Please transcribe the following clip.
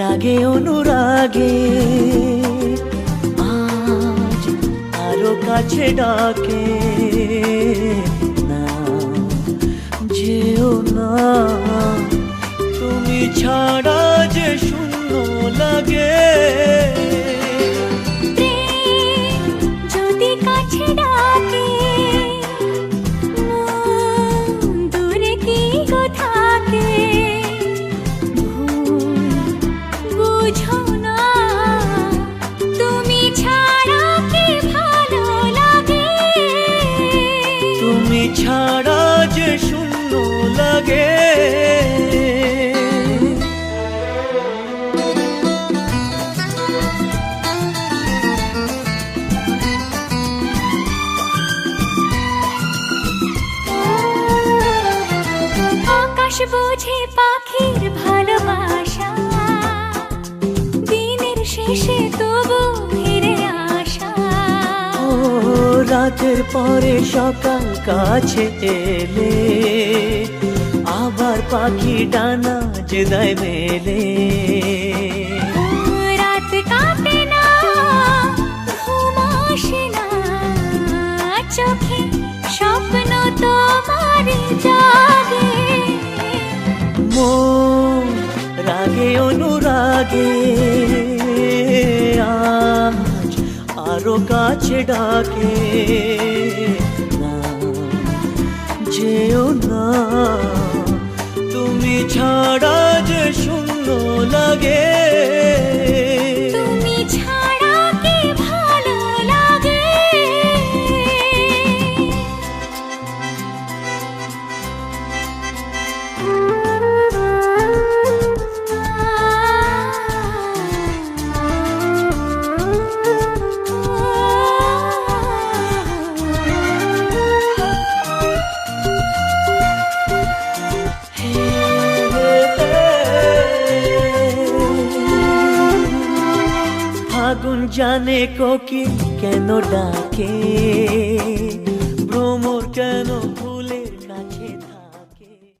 রাগে অনুরাগে আজ আরও কাছে ডাকে। না যেও না তুমি ছাড়া ছাড়া যে শূন্য লাগে। আকাশ বোঝে পাখির ভালোবাসা। শেষে তবু ফিরে আসা। ও রাতের পরে সকাল কাছে এলে আবার পাখি ডানা যে দেয় মেলে রাত কাটে না ঘুম আসে না। চোখে স্বপ্ন তোমার জাগে। মন রাগে অনুরাগে। আরও কাছে ডাকে না যেও না। ফাগুন জানে কোকিল কেন ডাকে?